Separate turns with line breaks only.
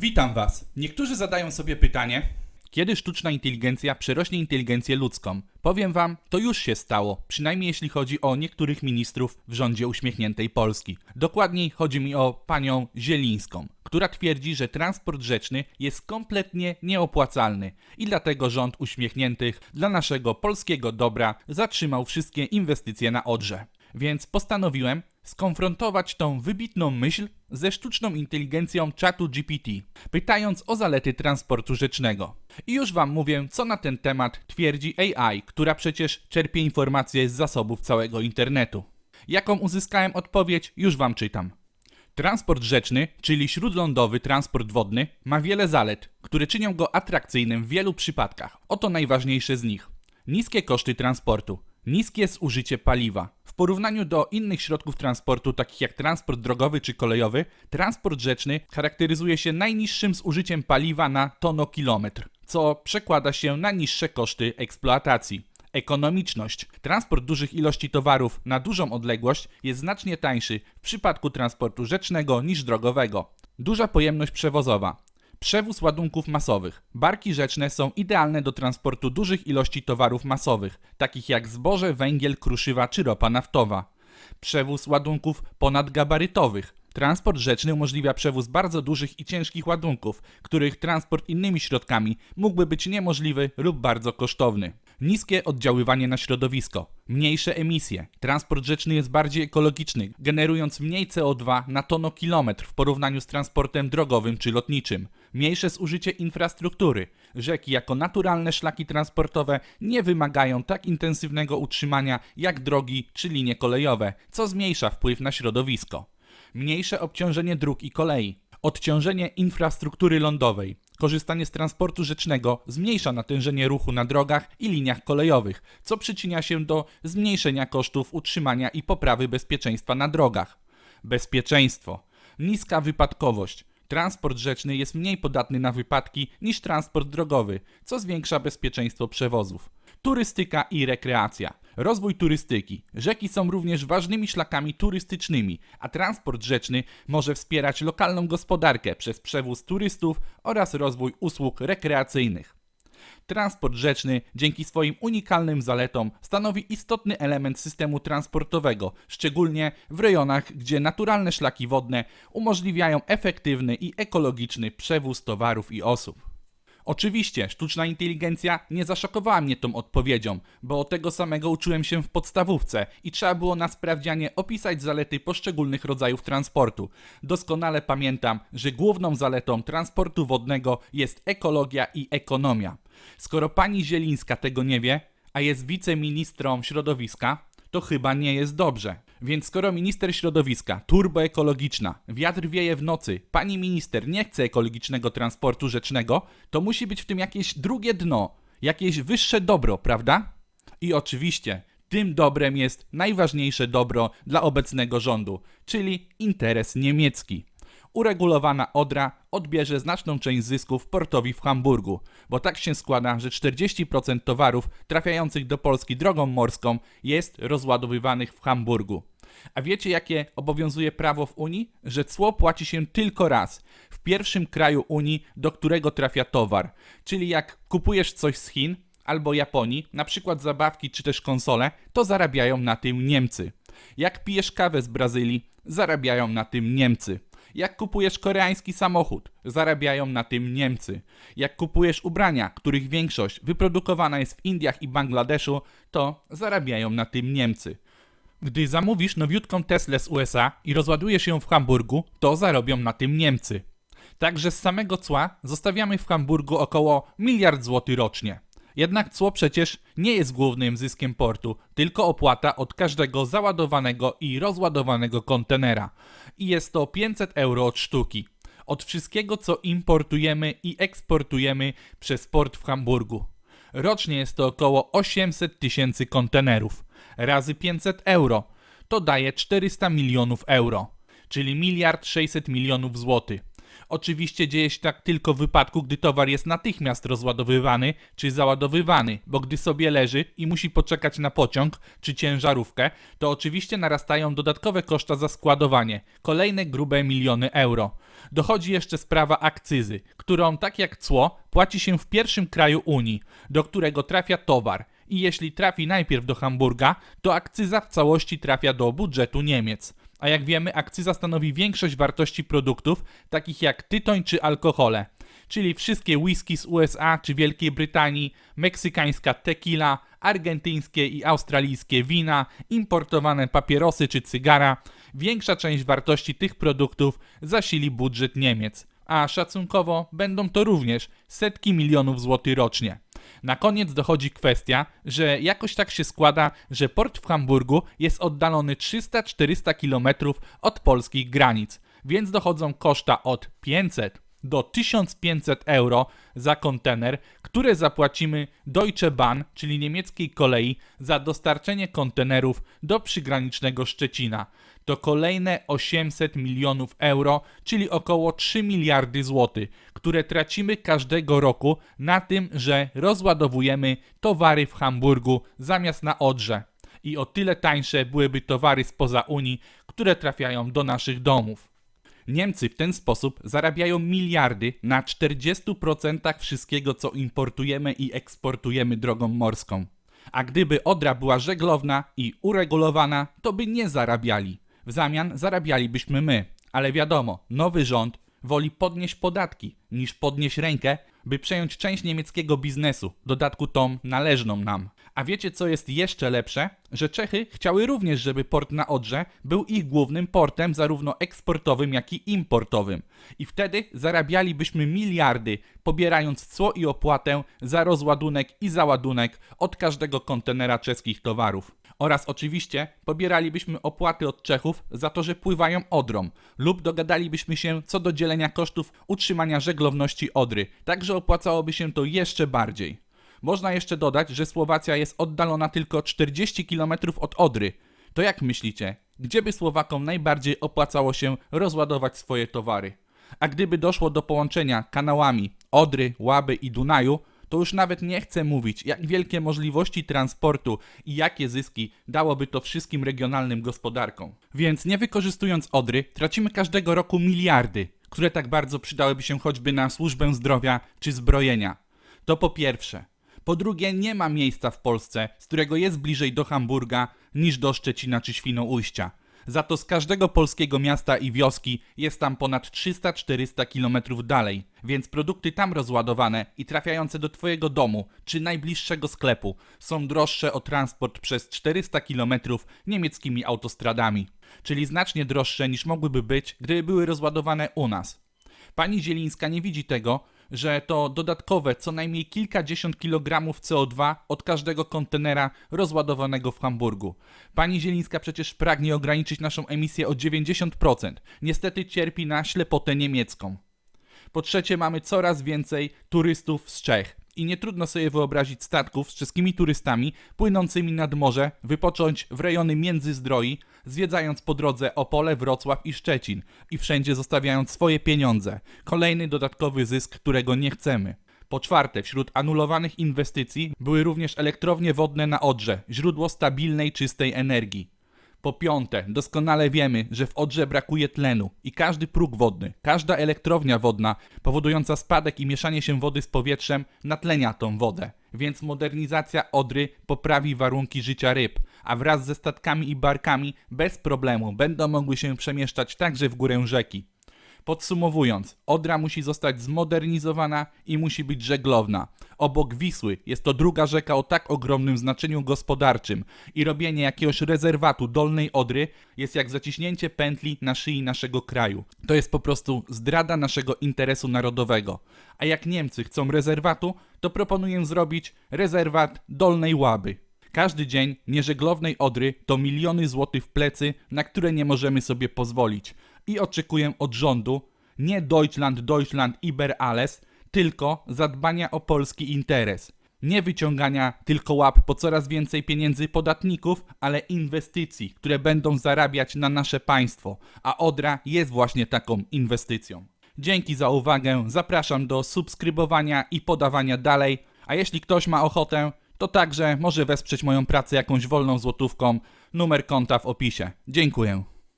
Witam Was. Niektórzy zadają sobie pytanie, kiedy sztuczna inteligencja przerośnie inteligencję ludzką? Powiem Wam, to już się stało, przynajmniej jeśli chodzi o niektórych ministrów w rządzie uśmiechniętej Polski. Dokładniej chodzi mi o panią Zielińską, która twierdzi, że transport rzeczny jest kompletnie nieopłacalny i dlatego rząd uśmiechniętych dla naszego polskiego dobra zatrzymał wszystkie inwestycje na Odrze. Więc postanowiłem skonfrontować tą wybitną myśl ze sztuczną inteligencją czatu GPT, pytając o zalety transportu rzecznego. I już Wam mówię, co na ten temat twierdzi AI, która przecież czerpie informacje z zasobów całego internetu. Jaką uzyskałem odpowiedź, już Wam czytam. Transport rzeczny, czyli śródlądowy transport wodny, ma wiele zalet, które czynią go atrakcyjnym w wielu przypadkach. Oto najważniejsze z nich. Niskie koszty transportu, niskie zużycie paliwa. W porównaniu do innych środków transportu, takich jak transport drogowy czy kolejowy, transport rzeczny charakteryzuje się najniższym zużyciem paliwa na tonokilometr, co przekłada się na niższe koszty eksploatacji. Ekonomiczność. Transport dużych ilości towarów na dużą odległość jest znacznie tańszy w przypadku transportu rzecznego niż drogowego. Duża pojemność przewozowa. Przewóz ładunków masowych. Barki rzeczne są idealne do transportu dużych ilości towarów masowych, takich jak zboże, węgiel, kruszywa czy ropa naftowa. Przewóz ładunków ponadgabarytowych. Transport rzeczny umożliwia przewóz bardzo dużych i ciężkich ładunków, których transport innymi środkami mógłby być niemożliwy lub bardzo kosztowny. Niskie oddziaływanie na środowisko, mniejsze emisje. Transport rzeczny jest bardziej ekologiczny, generując mniej CO2 na tonokilometr w porównaniu z transportem drogowym czy lotniczym. Mniejsze zużycie infrastruktury. Rzeki jako naturalne szlaki transportowe nie wymagają tak intensywnego utrzymania jak drogi czy linie kolejowe, co zmniejsza wpływ na środowisko. Mniejsze obciążenie dróg i kolei. Odciążenie infrastruktury lądowej. Korzystanie z transportu rzecznego zmniejsza natężenie ruchu na drogach i liniach kolejowych, co przyczynia się do zmniejszenia kosztów utrzymania i poprawy bezpieczeństwa na drogach. Bezpieczeństwo. Niska wypadkowość. Transport rzeczny jest mniej podatny na wypadki niż transport drogowy, co zwiększa bezpieczeństwo przewozów. Turystyka i rekreacja. Rozwój turystyki. Rzeki są również ważnymi szlakami turystycznymi, a transport rzeczny może wspierać lokalną gospodarkę przez przewóz turystów oraz rozwój usług rekreacyjnych. Transport rzeczny dzięki swoim unikalnym zaletom stanowi istotny element systemu transportowego, szczególnie w rejonach, gdzie naturalne szlaki wodne umożliwiają efektywny i ekologiczny przewóz towarów i osób. Oczywiście, sztuczna inteligencja nie zaszokowała mnie tą odpowiedzią, bo tego samego uczyłem się w podstawówce i trzeba było na sprawdzianie opisać zalety poszczególnych rodzajów transportu. Doskonale pamiętam, że główną zaletą transportu wodnego jest ekologia i ekonomia. Skoro pani Zielińska tego nie wie, a jest wiceministrą środowiska, to chyba nie jest dobrze. Więc skoro minister środowiska, turboekologiczna, wiatr wieje w nocy, pani minister nie chce ekologicznego transportu rzecznego, to musi być w tym jakieś drugie dno, jakieś wyższe dobro, prawda? I oczywiście tym dobrem jest najważniejsze dobro dla obecnego rządu, czyli interes niemiecki uregulowana Odra odbierze znaczną część zysków portowi w Hamburgu, bo tak się składa, że 40% towarów trafiających do Polski drogą morską jest rozładowywanych w Hamburgu. A wiecie, jakie obowiązuje prawo w Unii? Że cło płaci się tylko raz w pierwszym kraju Unii, do którego trafia towar. Czyli jak kupujesz coś z Chin albo Japonii, na przykład zabawki czy też konsole, to zarabiają na tym Niemcy. Jak pijesz kawę z Brazylii, zarabiają na tym Niemcy. Jak kupujesz koreański samochód, zarabiają na tym Niemcy. Jak kupujesz ubrania, których większość wyprodukowana jest w Indiach i Bangladeszu, to zarabiają na tym Niemcy. Gdy zamówisz nowiutką Teslę z USA i rozładujesz ją w Hamburgu, to zarobią na tym Niemcy. Także z samego cła zostawiamy w Hamburgu około miliard złotych rocznie. Jednak cło przecież nie jest głównym zyskiem portu, tylko opłata od każdego załadowanego i rozładowanego kontenera. I jest to 500 euro od sztuki. Od wszystkiego, co importujemy i eksportujemy przez port w Hamburgu. Rocznie jest to około 800 tysięcy kontenerów. Razy 500 euro to daje 400 milionów euro, czyli miliard 600 milionów złotych. Oczywiście dzieje się tak tylko w wypadku, gdy towar jest natychmiast rozładowywany czy załadowywany, bo gdy sobie leży i musi poczekać na pociąg czy ciężarówkę, to oczywiście narastają dodatkowe koszta za składowanie, kolejne grube miliony euro. Dochodzi jeszcze sprawa akcyzy, którą tak jak cło płaci się w pierwszym kraju Unii, do którego trafia towar. I jeśli trafi najpierw do Hamburga, to akcyza w całości trafia do budżetu Niemiec. A jak wiemy, akcyza stanowi większość wartości produktów, takich jak tytoń czy alkohole, czyli wszystkie whisky z USA czy Wielkiej Brytanii, meksykańska tequila, argentyńskie i australijskie wina, importowane papierosy czy cygara. Większa część wartości tych produktów zasili budżet Niemiec, a szacunkowo będą to również setki milionów złotych rocznie. Na koniec dochodzi kwestia, że jakoś tak się składa, że port w Hamburgu jest oddalony 300-400 km od polskich granic, więc dochodzą koszta od 500 do 1500 euro za kontener, które zapłacimy Deutsche Bahn, czyli niemieckiej kolei, za dostarczenie kontenerów do przygranicznego Szczecina. To kolejne 800 milionów euro, czyli około 3 miliardy złotych, które tracimy każdego roku na tym, że rozładowujemy towary w Hamburgu zamiast na Odrze. I o tyle tańsze byłyby towary spoza Unii, które trafiają do naszych domów. Niemcy w ten sposób zarabiają miliardy na 40% wszystkiego, co importujemy i eksportujemy drogą morską. A gdyby Odra była żeglowna i uregulowana, to by nie zarabiali. W zamian zarabialibyśmy my. Ale wiadomo, nowy rząd woli podnieść podatki niż podnieść rękę, by przejąć część niemieckiego biznesu, dodatku tą należną nam. A wiecie co jest jeszcze lepsze? Że Czechy chciały również, żeby port na Odrze był ich głównym portem zarówno eksportowym, jak i importowym. I wtedy zarabialibyśmy miliardy, pobierając cło i opłatę za rozładunek i załadunek od każdego kontenera czeskich towarów. Oraz oczywiście pobieralibyśmy opłaty od Czechów za to, że pływają Odrą lub dogadalibyśmy się co do dzielenia kosztów utrzymania żeglowności Odry, także opłacałoby się to jeszcze bardziej. Można jeszcze dodać, że Słowacja jest oddalona tylko 40 km od Odry. To jak myślicie, gdzie by Słowakom najbardziej opłacało się rozładować swoje towary? A gdyby doszło do połączenia kanałami Odry, Łaby i Dunaju, to już nawet nie chcę mówić, jak wielkie możliwości transportu i jakie zyski dałoby to wszystkim regionalnym gospodarkom. Więc nie wykorzystując Odry, tracimy każdego roku miliardy, które tak bardzo przydałyby się choćby na służbę zdrowia czy zbrojenia. To po pierwsze. Po drugie, nie ma miejsca w Polsce, z którego jest bliżej do Hamburga niż do Szczecina czy Świnoujścia. Za to z każdego polskiego miasta i wioski jest tam ponad 300-400 km dalej, więc produkty tam rozładowane i trafiające do Twojego domu czy najbliższego sklepu są droższe o transport przez 400 km niemieckimi autostradami, czyli znacznie droższe niż mogłyby być, gdyby były rozładowane u nas. Pani Zielińska nie widzi tego, że to dodatkowe co najmniej kilkadziesiąt kilogramów CO2 od każdego kontenera rozładowanego w Hamburgu. Pani Zielińska przecież pragnie ograniczyć naszą emisję o 90%. Niestety cierpi na ślepotę niemiecką. Po trzecie, mamy coraz więcej turystów z Czech. I nie trudno sobie wyobrazić statków z czeskimi turystami płynącymi nad morze, wypocząć w rejony Międzyzdroi, zwiedzając po drodze Opole, Wrocław i Szczecin i wszędzie zostawiając swoje pieniądze. Kolejny dodatkowy zysk, którego nie chcemy. Po czwarte, wśród anulowanych inwestycji były również elektrownie wodne na Odrze, źródło stabilnej, czystej energii. Po piąte, doskonale wiemy, że w Odrze brakuje tlenu i każdy próg wodny, każda elektrownia wodna powodująca spadek i mieszanie się wody z powietrzem natlenia tą wodę. Więc modernizacja Odry poprawi warunki życia ryb, a wraz ze statkami i barkami bez problemu będą mogły się przemieszczać także w górę rzeki. Podsumowując, Odra musi zostać zmodernizowana i musi być żeglowna. Obok Wisły jest to druga rzeka o tak ogromnym znaczeniu gospodarczym i robienie jakiegoś rezerwatu Dolnej Odry jest jak zaciśnięcie pętli na szyi naszego kraju. To jest po prostu zdrada naszego interesu narodowego. A jak Niemcy chcą rezerwatu, to proponuję zrobić rezerwat Dolnej Łaby. Każdy dzień nieżeglownej Odry to miliony złotych w plecy, na które nie możemy sobie pozwolić. I oczekuję od rządu nie Deutschland, Deutschland, Iber alles, tylko zadbania o polski interes. Nie wyciągania tylko łap po coraz więcej pieniędzy podatników, ale inwestycji, które będą zarabiać na nasze państwo. A Odra jest właśnie taką inwestycją. Dzięki za uwagę, zapraszam do subskrybowania i podawania dalej, a jeśli ktoś ma ochotę, to także może wesprzeć moją pracę jakąś wolną złotówką. Numer konta w opisie. Dziękuję.